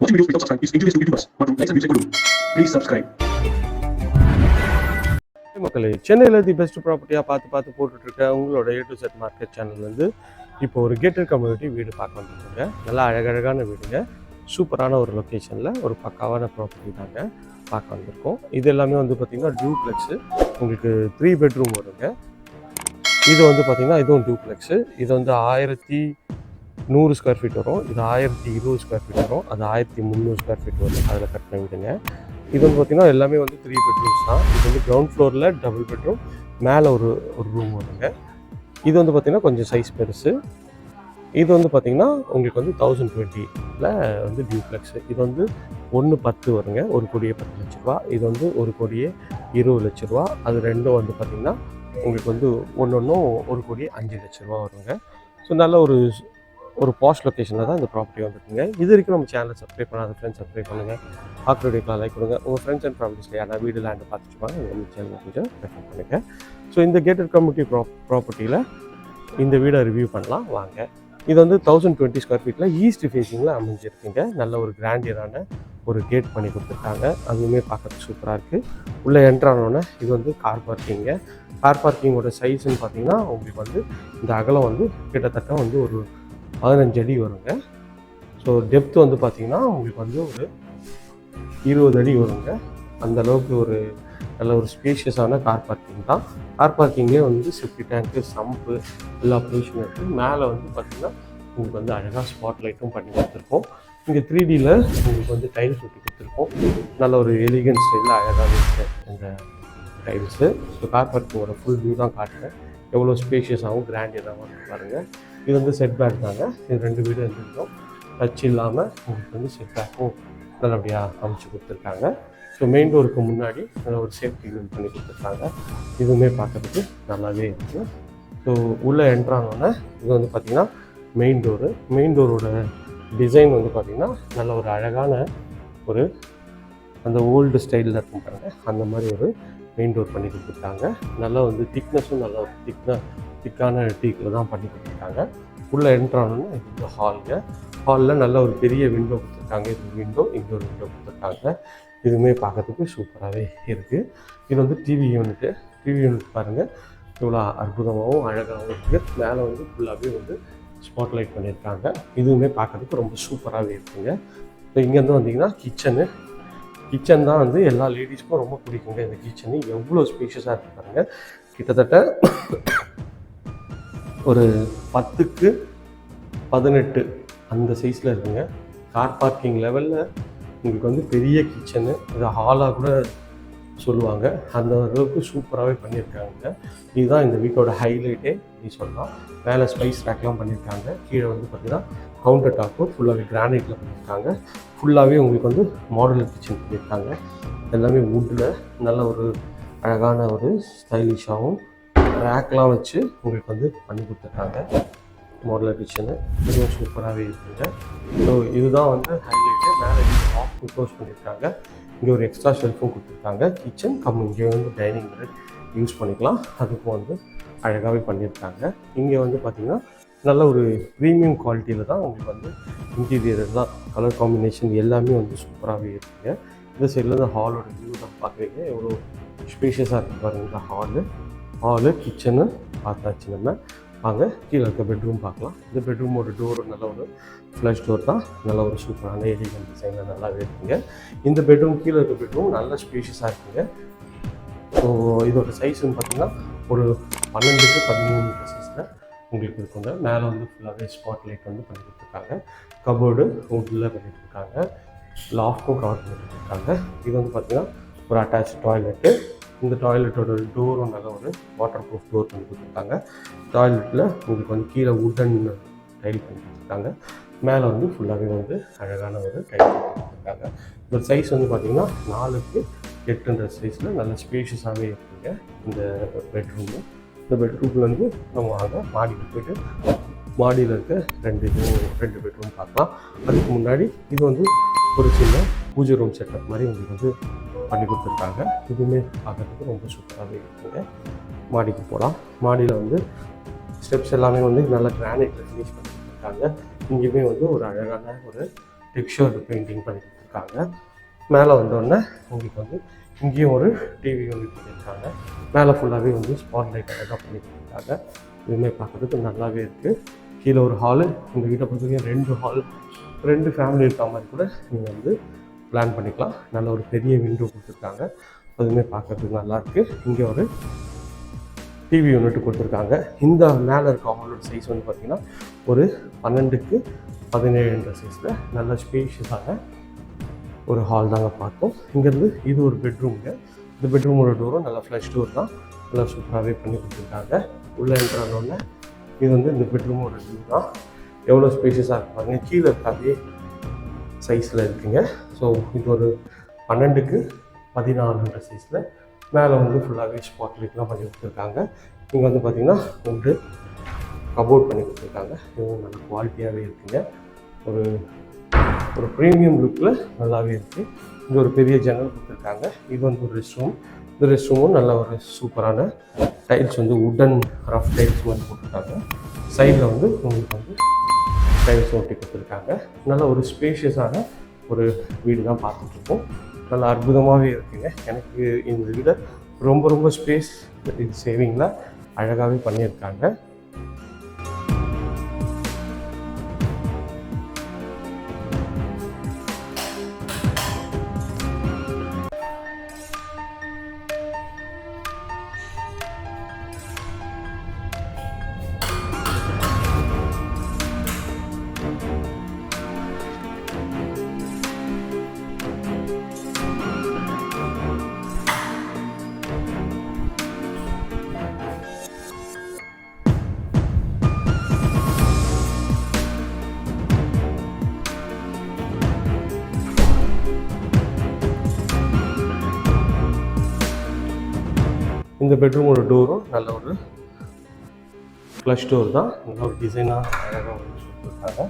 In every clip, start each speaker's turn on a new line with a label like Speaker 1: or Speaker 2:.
Speaker 1: Watching videos without subscribe. Is injurious to YouTubers மற்றும் likes and வியூஸை கொடுக்கும் please subscribe
Speaker 2: மக்களே சென்னையில் தி பெஸ்ட் ப்ராப்பர்ட்டியாக பார்த்து பார்த்து போட்டுட்ருக்க உங்களோட A to Z market channel வந்து இப்போ ஒரு கேட்டட் கம்யூனிட்டி வீடு பார்க்க வந்துருக்குங்க. நல்லா அழகழகான வீடுங்க. சூப்பரான ஒரு லொக்கேஷனில் ஒரு பக்காவான ப்ராப்பர்ட்டி தாங்க பார்க்க வந்திருக்கோம். இது எல்லாமே வந்து பார்த்திங்கன்னா டியூப்ளெக்ஸு உங்களுக்கு த்ரீ பெட்ரூம் வருங்க. இது வந்து பார்த்திங்கன்னா இதுவும் டியூப்ளெக்ஸு இது வந்து ஆயிரத்தி நூறு ஸ்கொயர் ஃபீட் வரும். இது ஆயிரத்தி இருபது ஸ்கொயர் ஃபீட் வரும். அது ஆயிரத்தி முந்நூறு ஸ்கொயர் ஃபீட் வரும். அதில் கட்டின வீடுங்க. இது வந்து பார்த்திங்கன்னா எல்லாமே வந்து த்ரீ பெட்ரூம்ஸ் தான். இது வந்து கிரவுண்ட் ஃப்ளோரில் டபுள் பெட்ரூம் மேலே ஒரு ஒரு ரூம் வருங்க. இது வந்து பார்த்திங்கன்னா கொஞ்சம் சைஸ் பெருசு. இது வந்து பார்த்திங்கன்னா உங்களுக்கு வந்து தௌசண்ட் டுவெண்ட்டியில் வந்து டியூப்ளெக்ஸு இது வந்து ஒன்று பத்து வருங்க. ஒரு கோடியே பத்து லட்ச ரூபா. இது வந்து ஒரு கோடியே இருபது லட்ச ரூபா. அது ரெண்டும் வந்து பார்த்திங்கன்னா உங்களுக்கு வந்து ஒன்று ஒன்றும் ஒரு கோடியே அஞ்சு லட்ச ரூபா வருங்க. ஸோ நல்ல ஒரு ஒரு பாஸ்ட் லொக்கேஷனில் தான் இந்த ப்ராப்பர்ட்டி வந்துருக்குங்க. இது வரைக்கும் நம்ம சேனலை சப்ஸ்கிரைப் பண்ணாத ஃப்ரெண்ட்ஸ் சப்ஸ்கிரைப் பண்ணுங்கள் பார்க்குற வீடியோக்கெலாம் லைக் கொடுங்க உங்கள் ஃப்ரெண்ட்ஸ் அண்ட் ஃபேமிலிஸில் யாரா வீடு லேண்டு பார்த்துச்சுப்பாங்க நம்ம சேனலை கொஞ்சம் ரெஃபர் பண்ணுங்கள் ஸோ இந்த கேட்டட் கம்யூனிட்டி ப்ரா ப்ராப்பர்ட்டியில் இந்த வீடை ரிவ்யூ பண்ணலாம். வாங்க. இது வந்து தௌசண்ட் டுவெண்ட்டி ஸ்கொயர் ஃபீட்டில் ஈஸ்ட் ஃபேஸிங்கில் அமைஞ்சிருக்குங்க. நல்ல ஒரு கிராண்டியரான ஒரு கேட் பண்ணி கொடுத்துருக்காங்க. அதுவுமே பார்க்கறதுக்கு சூப்பராக இருக்குது உள்ளே என்ட்ரானோடனே இது வந்து கார் பார்க்கிங்க கார் பார்க்கிங்கோட சைஸ்ன்னு பார்த்தீங்கன்னா உங்களுக்கு வந்து இந்த அகலம் வந்து கிட்டத்தட்ட வந்து ஒரு பதினஞ்சு அடி வருங்க. ஸோ டெப்த் வந்து பார்த்தீங்கன்னா உங்களுக்கு வந்து ஒரு இருபது அடி வருங்க. அந்த அளவுக்கு ஒரு நல்ல ஒரு ஸ்பேஷியஸான கார் பார்க்கிங் தான். கார் பார்க்கிங்கே வந்து சேஃப்டி டேங்க்கு சம்பு எல்லா பொசிஷனும் இருக்குது மேலே வந்து பார்த்திங்கன்னா உங்களுக்கு வந்து அழகாக ஸ்பாட் லைட்டும் பண்ணி கொடுத்துருக்கோம். இங்கே த்ரீ டியில் உங்களுக்கு வந்து டைல்ஸ் ஒட்டி கொடுத்துருக்கோம். நல்ல ஒரு எலிகன்ஸ் ஸ்டைலில் அழகாக இருக்குது இந்த டைல்ஸு ஸோ கார் பார்க்கிங்கோட ஃபுல் வியூ தான் காட்டுறேன். எவ்வளோ ஸ்பேஷியஸாகவும் கிராண்டியதாகவும் பாருங்கள் இது வந்து செட் பேக் தாங்க. இது ரெண்டு வீடு இருந்துருக்கோம் டச் இல்லாமல் உங்களுக்கு வந்து செட் பேக்கும் நல்லபடியாக அமைச்சு கொடுத்துருக்காங்க. ஸோ மெயின் டோருக்கு முன்னாடி நல்ல ஒரு சேஃப்டி யூஸ் பண்ணி கொடுத்துருக்காங்க. இதுவுமே பார்க்குறதுக்கு நல்லாவே இருக்குது ஸோ உள்ளே என்ட்ரானோடனே இது வந்து பார்த்திங்கன்னா மெயின் டோரு மெயின் டோரோட டிசைன் வந்து பார்த்திங்கன்னா நல்ல ஒரு அழகான ஒரு அந்த ஓல்டு ஸ்டைலில் இருக்கும் பாருங்கள் அந்த மாதிரி ஒரு மெயின் டோர் பண்ணி கொடுத்துருக்காங்க. நல்லா வந்து திக்னஸும் நல்லா ஒரு திக்னா திக்கான டீக்கில் தான் பண்ணி கொடுத்துருக்காங்க. உள்ளே என்ட்ரானோன்னு இது ஹாலுங்க ஹாலில் நல்ல ஒரு பெரிய விண்டோ கொடுத்துருக்காங்க. இது விண்டோ இங்கே ஒரு விண்டோ கொடுத்துருக்காங்க. இதுவுமே பார்க்கறதுக்கு சூப்பராகவே இருக்குது இது வந்து டிவி யூனிட்டு டிவி யூனிட் பாருங்கள் இவ்வளோ அற்புதமாகவும் அழகாகவும் இருக்குது மேலே வந்து ஃபுல்லாகவே வந்து ஸ்பாட்லைட் பண்ணியிருக்காங்க. இதுவுமே பார்க்கறதுக்கு ரொம்ப சூப்பராகவே இருக்குங்க. இப்போ இங்கேருந்து வந்தீங்கன்னா கிச்சனு கிச்சன் தான் வந்து எல்லா லேடிஸ்க்கும் ரொம்ப பிடிக்குங்க. இந்த கிச்சனு எவ்வளோ ஸ்பேஷியஸாக இருக்குது பாருங்கள் கிட்டத்தட்ட ஒரு பத்துக்கு பதினெட்டு அந்த சைஸில் இருக்குங்க. கார் பார்க்கிங் லெவலில் உங்களுக்கு வந்து பெரிய கிச்சனு இது ஹாலாக கூட சொல்லுவாங்க. அந்த அளவுக்கு சூப்பராகவே பண்ணியிருக்காங்க. இதுதான் இந்த வீட்டோட ஹைலைட்டே நீ சொல்லலாம். மேலே ஸ்பைஸ் ரேக்லாம் பண்ணியிருக்காங்க. கீழே வந்து பார்த்திங்கன்னா கவுண்டர் டாப்பும் ஃபுல்லாகவே கிரானைட்டில் பண்ணியிருக்காங்க. ஃபுல்லாகவே உங்களுக்கு வந்து மாடலர் கிச்சன் பண்ணியிருக்காங்க. எல்லாமே வுட்டில் நல்ல ஒரு அழகான ஒரு ஸ்டைலிஷாகவும் ரேக்லாம் வச்சு உங்களுக்கு வந்து பண்ணி கொடுத்துருக்காங்க. மாடலர் கிச்சனு இதுவும் சூப்பராகவே இருக்குங்க. ஸோ இதுதான் வந்து ஹைலைட்டு மேலே ஆஃப் க்ளோஸ் பண்ணியிருக்காங்க. இங்கே ஒரு எக்ஸ்ட்ரா ஷெல்ஃபும் கொடுத்துருக்காங்க. கிச்சன் கம் இங்கே வந்து டைனிங் யூஸ் பண்ணிக்கலாம். அதுக்கும் வந்து அழகாகவே பண்ணியிருக்காங்க. இங்கே வந்து பார்த்திங்கன்னா நல்ல ஒரு ப்ரீமியம் குவாலிட்டியில் தான் உங்களுக்கு வந்து இன்டீரியர் எல்லாம் கலர் காம்பினேஷன் எல்லாமே வந்து சூப்பராகவே இருக்குங்க. இந்த சைடில் இந்த ஹாலோட வியூ தான் பார்க்குறீங்க. எவ்வளோ ஸ்பேஷியஸாக இருக்குது பாருங்கள் இந்த ஹாலு ஹாலு கிச்சனு பார்த்தாச்சு நம்ம. வாங்க கீழே இருக்க பெட்ரூம் பார்க்கலாம். இந்த பெட்ரூமோட டோர் நல்ல ஒரு ஃப்ளஷ் டோர் தான். நல்ல ஒரு சூப்பரான எலிகன் டிசைனில் நல்லாவே இருக்குங்க. இந்த பெட்ரூம் கீழே இருக்க பெட்ரூம் நல்ல ஸ்பேஷியஸாக இருக்குங்க. ஸோ இதோட சைஸ்ன்னு பார்த்தீங்கன்னா ஒரு பன்னெண்டுக்கு பதிமூணு சைஸில் உங்களுக்கு இருக்குங்க. மேலே வந்து ஃபுல்லாகவே ஸ்பாட் லைட் வந்து பண்ணி கொடுத்துருக்காங்க கபோர்டு வுட்டில் பண்ணி கொடுத்துருக்காங்க லாஃப்ட்டும் கவர் பண்ணி இருக்காங்க. இது வந்து பார்த்திங்கன்னா ஒரு அட்டாச் டாய்லெட்டு இந்த டாய்லெட்டோட டோர் நல்ல ஒரு வாட்டர் ப்ரூஃப் டோர் பண்ணி கொடுத்துருக்காங்க டாய்லெட்டில் உங்களுக்கு வந்து கீழே உட்டன் டைல் பண்ணி கொடுத்துருக்காங்க மேலே வந்து ஃபுல்லாகவே வந்து அழகான ஒரு டைல் பண்ணி கொடுத்துருக்காங்க இந்த சைஸ் வந்து பார்த்திங்கன்னா நாலுக்கு எட்டுன்ற சைஸில் நல்ல ஸ்பேஷியஸாகவே இருக்குங்க. இந்த பெட்ரூமு இந்த பெட்ரூம்லேருந்து நம்ம வாங்க மாடிக்கு போய்ட்டு மாடியில் இருக்க ரெண்டு இதுவும் ரெண்டு பெட்ரூம் பார்க்கலாம். அதுக்கு முன்னாடி இது வந்து ஒரு சின்ன பூஜை ரூம் செட்டப் மாதிரி உங்களுக்கு வந்து பண்ணி கொடுத்துருக்காங்க. இதுவுமே பார்க்குறதுக்கு ரொம்ப சூப்பராகவே இருக்குங்க. மாடிக்கு போகலாம். மாடியில் வந்து ஸ்டெப்ஸ் எல்லாமே வந்து நல்லா கிரானைட்டில் ஃபினிஷ் பண்ணி கொடுத்துருக்காங்க. இங்கேயுமே வந்து ஒரு அழகான ஒரு டெக்ஸ்டர் பெயிண்டிங் பண்ணி கொடுத்துருக்காங்க. மேலே வந்தோடனே உங்களுக்கு வந்து இங்கேயும் ஒரு டிவி யூனிட் பண்ணியிருக்காங்க. மேலே ஃபுல்லாகவே வந்து ஸ்பாட் லைட் அழகாக பண்ணி கொடுத்துருக்காங்க. இதுவுமே பார்க்குறதுக்கு நல்லாவே இருக்குது கீழே ஒரு ஹாலு இந்த வீட்டை பொறுத்த வரைக்கும் ரெண்டு ஹால் ரெண்டு ஃபேமிலி இருக்க மாதிரி கூட நீங்கள் வந்து பிளான் பண்ணிக்கலாம். நல்ல ஒரு பெரிய விண்டோ கொடுத்துருக்காங்க. அதுவுமே பார்க்கறதுக்கு நல்லாயிருக்கு இங்கே ஒரு டிவி யூனிட் கொடுத்துருக்காங்க. இந்த மேலே இருக்க ஹாலோட சைஸ் வந்து பார்த்திங்கன்னா ஒரு பன்னெண்டுக்கு பதினேழுன்ற சைஸில் நல்ல ஸ்பேஷியஸான ஒரு ஹால் தாங்க பார்த்தோம். இங்கேருந்து இது ஒரு பெட்ரூம்ங்க இந்த பெட்ரூமோட டோரும் நல்லா ஃப்ளஷ் டோர் தான். நல்லா சூப்பராகவே பண்ணி கொடுத்துருக்காங்க. உள்ளே என்ட்ரானோடனே இது வந்து இந்த பெட்ரூமோட வியூ தான். எவ்வளோ ஸ்பேஷியஸாக இருப்பாங்க. கீழே இருக்காதே சைஸில் இருக்குங்க. ஸோ இது ஒரு பன்னெண்டுக்கு பதினாலுன்ற சைஸில் மேலே வந்து ஃபுல்லாகவே ஸ்பாட் லைட்லாம் பண்ணி கொடுத்துருக்காங்க. இங்கே வந்து பார்த்திங்கன்னா ரெண்டு கபோர்ட் பண்ணி கொடுத்துருக்காங்க. இதுவும் நல்ல குவாலிட்டியாகவே இருக்குங்க. ஒரு ஒரு ப்ரீமியம் லுக்கில் நல்லாவே இருக்குது இங்கே ஒரு பெரிய ஜன்னல் கொடுத்துருக்காங்க. இது வந்து ஒரு ரெஸ்ட் ரூம் இந்த ரெஸ்ட் ரூமும் நல்ல ஒரு சூப்பரான டைல்ஸ் வந்து உடன் ரஃப் டைல்ஸ் வந்து போட்டிருக்காங்க. சைடில் வந்து உங்களுக்கு வந்து டைல்ஸ் ஒட்டி கொடுத்துருக்காங்க. நல்ல ஒரு ஸ்பேஷியஸான ஒரு வீடு தான் பார்த்துட்ருக்கோம். நல்லா அற்புதமாகவே இருக்குங்க. எனக்கு இந்த வீடை ரொம்ப ரொம்ப ஸ்பேஸ் இது சேவிங்கில் அழகாகவே பண்ணியிருக்காங்க. இந்த பெட்ரூமோட டோரும் நல்ல ஒரு ஃப்ளஷ் டோர் தான். நல்ல ஒரு டிசைனாக அழகாக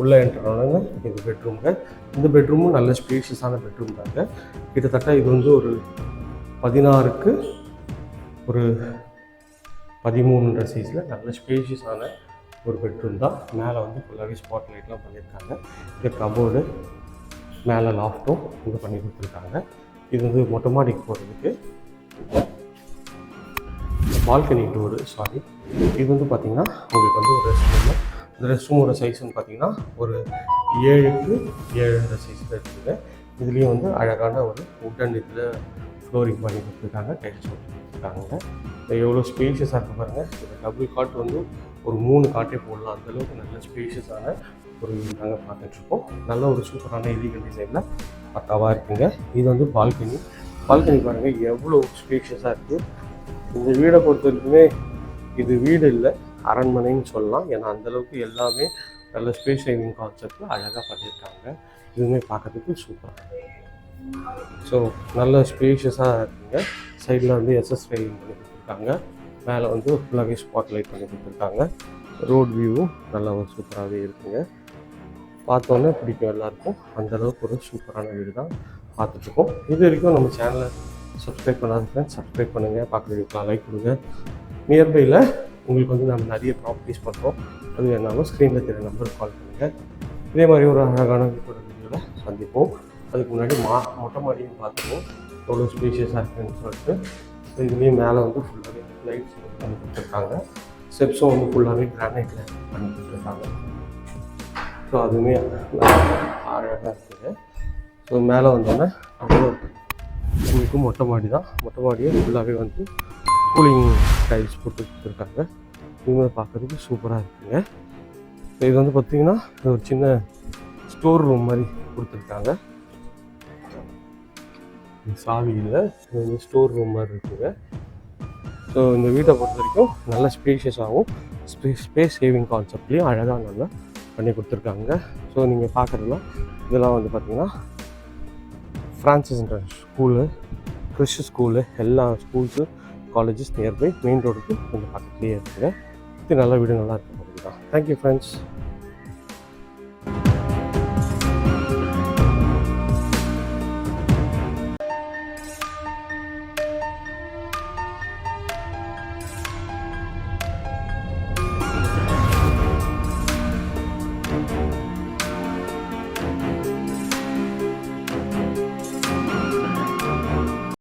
Speaker 2: உள்ளே என்ட்ரோன்னு இது பெட்ரூமுங்க இந்த பெட்ரூமும் நல்ல ஸ்பேஷியஸான பெட்ரூம் தாங்க. கிட்டத்தட்ட இது வந்து ஒரு பதினாறுக்கு ஒரு பதிமூணுன்ற சைஸில் நல்ல ஸ்பேஷியஸான ஒரு பெட்ரூம் தான். மேலே வந்து ஃபுல்லாகவே ஸ்பாட் லைட்லாம் பண்ணியிருக்காங்க. இந்த கபோர்டு மேலே லாஃப்ட்டும் இது பண்ணி கொடுத்துருக்காங்க. இது வந்து மொட்டை மாடிக்கு போகிறதுக்கு பால்கனி டோரு சாரி இது வந்து பார்த்திங்கன்னா உங்களுக்கு வந்து ஒரு ரெஸ்ட் ரூமு இந்த ரெஸ்ட் ரூமோட சைஸ்னு பார்த்தீங்கன்னா ஒரு ஏழுக்கு ஏழுன்ற சைஸில் இருக்குது. இதுலேயும் வந்து அழகான ஒரு உட்டன் இதில் ஃப்ளோரிங் பண்ணி கொடுத்துருக்காங்க டைல்ஸ் கொடுத்துருக்காங்க. எவ்வளோ ஸ்பேஷியஸாக இருக்க பாருங்கள் இந்த டபுள் காட் வந்து ஒரு மூணு காட்டே போடலாம். அந்தளவுக்கு நல்ல ஸ்பேஷியஸான ஒரு நாங்கள் பார்த்துட்ருக்கோம் நல்ல ஒரு சூப்பரான எலிகன் டிசைனில் பக்காவாக இருக்குங்க. இது வந்து பால்கனி. பால்கனி பாருங்கள் எவ்வளோ ஸ்பேஷியஸாக இருக்குது இந்த வீடை பொறுத்த வரைக்குமே இது வீடு இல்லை அரண்மனைன்னு சொல்லலாம். ஏன்னா அந்தளவுக்கு எல்லாமே நல்ல ஸ்பேஸ் சேவிங் கான்செப்டில் அழகாக பண்ணியிருக்காங்க. இதுவுமே பார்க்கறதுக்கு சூப்பர் ஸோ நல்ல ஸ்பேஷியஸாக இருக்குங்க. சைடில் வந்து எஸ்எஸ் ரைலிங் பண்ணி கொடுத்துருக்காங்க. மேலே வந்து ஃபுல்லாகவே ஸ்பாட் லைட் பண்ணி கொடுத்துருக்காங்க. ரோட் வியூவும் நல்லா ஒரு சூப்பராகவே இருக்குங்க. பார்த்தோன்னே பிடிக்கும் எல்லாருக்கும். அந்தளவுக்கு ஒரு சூப்பரான வீடு தான் பார்த்துட்ருக்கோம் இது வரைக்கும் நம்ம சேனலை சப்ஸ்கிரைப் பண்ணாத ஃப்ரெண்ட்ஸ் சப்ஸ்கிரைப் பண்ணுங்கள் பார்க்குற வீட்டுலாம் லைக் கொடுங்க. நியர்பையில் உங்களுக்கு வந்து நம்ம நிறைய ப்ராப்பர்ட்டிஸ் பண்ணுறோம் அது வேணாலும் ஸ்க்ரீனில் தெரிய நம்பருக்கு கால் பண்ணுங்கள் இதே மாதிரி ஒரு அழகான வீட்டோட வீடியோவில் சந்திப்போம். அதுக்கு முன்னாடி மா மொட்டை மாடியும் பார்த்துப்போம் எவ்வளோ ஸ்பீஷியஸாக இருக்குன்னு சொல்லிட்டு. இதுலேயும் மேலே வந்து ஃபுல்லாகவே லைட்ஸ் பண்ணி கொடுத்துருக்காங்க. ஸ்டெப்ஸும் வந்து ஃபுல்லாகவே கிரானைட்டில் பண்ணி கொடுத்துருக்காங்க. ஸோ அதுவுமே அழகாக இருக்குது. ஸோ மேலே வந்தோன்னே அவ்வளோ இன்றைக்கும் மொட்டை மாடி தான். மொட்டை மாடியே ஃபுல்லாகவே வந்து கூலிங் டைல்ஸ் போட்டு கொடுத்துருக்காங்க இதுவுமே பார்க்குறதுக்கு சூப்பராக இருக்குங்க. இது வந்து பார்த்திங்கன்னா ஒரு சின்ன ஸ்டோர் ரூம் மாதிரி கொடுத்துருக்காங்க. சாவி இல்லை இது வந்து ஸ்டோர் ரூம் மாதிரி இருக்குங்க. ஸோ இந்த வீட்டை பொறுத்த வரைக்கும் நல்ல ஸ்பேஷியஸாகவும் ஸ்பேஸ் ஸ்பேஸ் சேவிங் கான்செப்ட்லேயும் அழகாக நல்லா பண்ணி கொடுத்துருக்காங்க. ஸோ நீங்கள் பார்க்குறதுலாம் இதெல்லாம் வந்து பார்த்திங்கன்னா ஃப்ரான்சிஸ்ன்ற ஸ்கூலு கிறிஷ் ஸ்கூலு எல்லா ஸ்கூல்ஸு காலேஜஸ் நியர்பை மெயின் ரோடுக்கு கொஞ்சம் பக்கத்துலேயே இருக்குங்க இது நல்ல வீடு நல்லா இருக்க. Thank you thank you friends